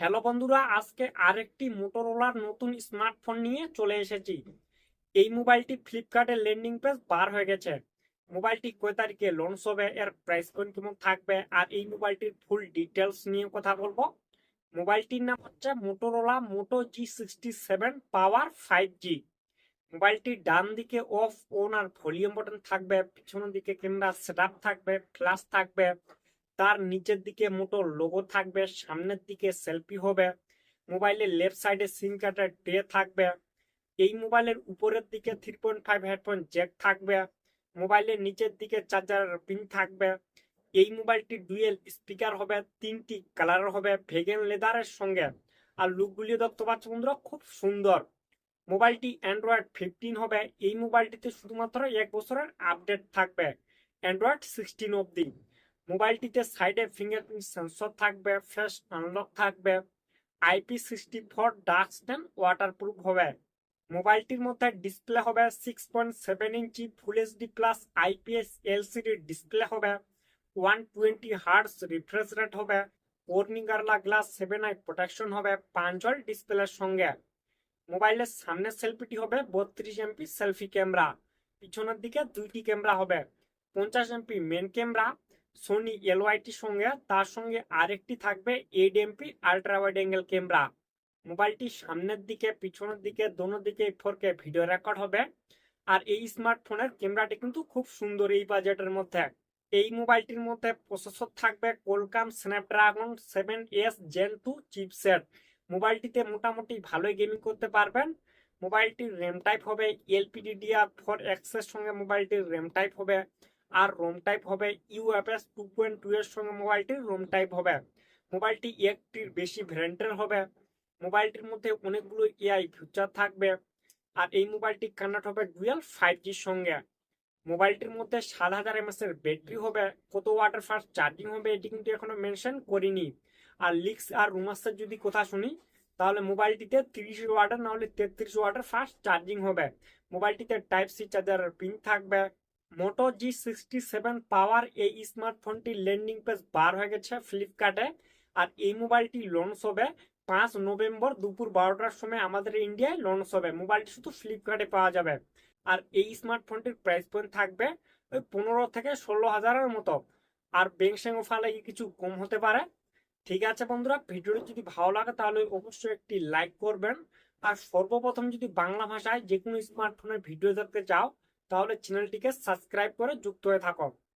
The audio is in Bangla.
হ্যালো বন্ধুরা, আজকে আরেকটি মোটোরোলার নতুন স্মার্টফোন নিয়ে চলে এসেছি। এই মোবাইলটি ফ্লিপকার্টের ল্যান্ডিং পেজ বার হয়ে গেছে। মোবাইলটি কয় তারিখে লঞ্চ হবে, এর প্রাইস কোন কেমন থাকবে, আর এই মোবাইলটির ফুল ডিটেলস নিয়ে কথা বলব। মোবাইলটির নাম হচ্ছে Motorola Moto G sixty seven power five G মোবাইলটির ডান দিকে অফ অন আর ভলিউম বাটন থাকবে, পিছনের দিকে ক্যামেরা সেটআপ থাকবে ফ্ল্যাশ থাকবে। তার নিচের দিকে মোটর লোগো থাকবে, সামনের দিকে সেলফি হবে মোবাইলের লেফট সাইডে সিম কার্ডের ট্রে থাকবে, এই মোবাইলের উপরের দিকে three point five headphone jack থাকবে মোবাইলের নিচের দিকে চার্জার পিন থাকবে, এই মোবাইলটি ডুয়েল স্পিকার হবে, তিনটি কালার হবে ভেগেন লেদারের সঙ্গে। আর লুকগুলিও দেখতে পাচ্ছ বন্ধুরা, খুব সুন্দর। মোবাইলটি অ্যান্ড্রয়েড ফিফটিন হবে, এই মোবাইলটিতে শুধুমাত্র এক বছরের আপডেট থাকবে অ্যান্ড্রয়েড সিক্সটিন অব্দি মোবাইলটিতে সাইডে ফিঙ্গারপ্রিন্ট সেন্সর থাকবে ফেস আনলক থাকবে IP sixty four dust and waterproof হবে। মোবাইলটির মধ্যে ডিসপ্লে হবে six point seven inch full HD plus IPS LCD display হবে one twenty hertz refresh rate হবে Corning Gorilla glass seven i protection হবে পাঞ্চল ডিসপ্লের সঙ্গে। মোবাইলের সামনের সেলফিটি হবে বত্রিশ এমপি সেলফি ক্যামেরা, পিছনের দিকে দুইটি ক্যামেরা হবে, পঞ্চাশ এমপি মেন ক্যামেরা সোনি এলওয়াইটির সঙ্গে, তার সঙ্গে আরেকটি থাকবে eight MP ultra wide angle camera মোবাইলটি সামনের দিকে, পিছনের দিকে দোনো দিকে ফোর কে ভিডিও রেকর্ড হবে। আর এই স্মার্টফোনের ক্যামেরাটি কিন্তু খুব সুন্দর এই বাজেটের মধ্যে। এই মোবাইলটির মধ্যে প্রসেসর থাকবে Qualcomm Snapdragon seven S gen two chipset মোবাইলটিতে মোটামুটি ভালোই গেমিং করতে পারবেন। মোবাইলটির র্যাম টাইপ হবে এলপিডিডিআর ফোর এক্সের সঙ্গে মোবাইলটির র্যাম টাইপ হবে। আর রোম টাইপ হবে ইউএফএস টু পয়েন্ট টু এর সঙ্গে মোবাইলটির রোম টাইপ হবে। মোবাইলটি একটির বেশি ভ্যারিয়েন্টের হবে। মোবাইলটির মধ্যে অনেকগুলো এআই ফিউচার থাকবে। আর এই মোবাইলটি কানেক্ট হবে ডুয়েল ফাইভ জির সঙ্গে। মোবাইলটির মধ্যে সাত হাজার এমএস এর ব্যাটারি হবে। কত ওয়াটার ফাস্ট চার্জিং হবে এটি কিন্তু এখনও মেনশন করিনি। আর লিক্স আর রুমার্সের যদি কথা শুনি, তাহলে মোবাইলটিতে তিরিশ ওয়াটার না হলে তেত্রিশ ওয়াটার ফাস্ট চার্জিং হবে। মোবাইলটিতে টাইপ সি চার্জারের পিন থাকবে। মোটো জি সিক্সটি সেভেন পাওয়ার এই স্মার্টফোনটির ল্যান্ডিং পেজ বার হয়ে গেছে ফ্লিপকার্টে আর এই মোবাইলটি লঞ্চ হবে পাঁচ নভেম্বর দুপুর বারোটার সময় আমাদের ইন্ডিয়ায় লঞ্চ হবে। মোবাইলটি শুধু ফ্লিপকার্টে পাওয়া যাবে। আর এই স্মার্টফোনটির প্রাইস পয়েন্ট থাকবে ওই পনেরো থেকে ষোলো হাজারের মতো। আর স্যাং ফালে কিছু কম হতে পারে। ঠিক আছে বন্ধুরা, ভিডিওটি যদি ভালো লাগে তাহলে অবশ্যই একটি লাইক করবেন। আর সর্বপ্রথম যদি বাংলা ভাষায় যে কোনো স্মার্টফোনের ভিডিও দেখতে চাও তাহলে চ্যানেলটিকে সাবস্ক্রাইব করে যুক্ত হয়ে থাকো।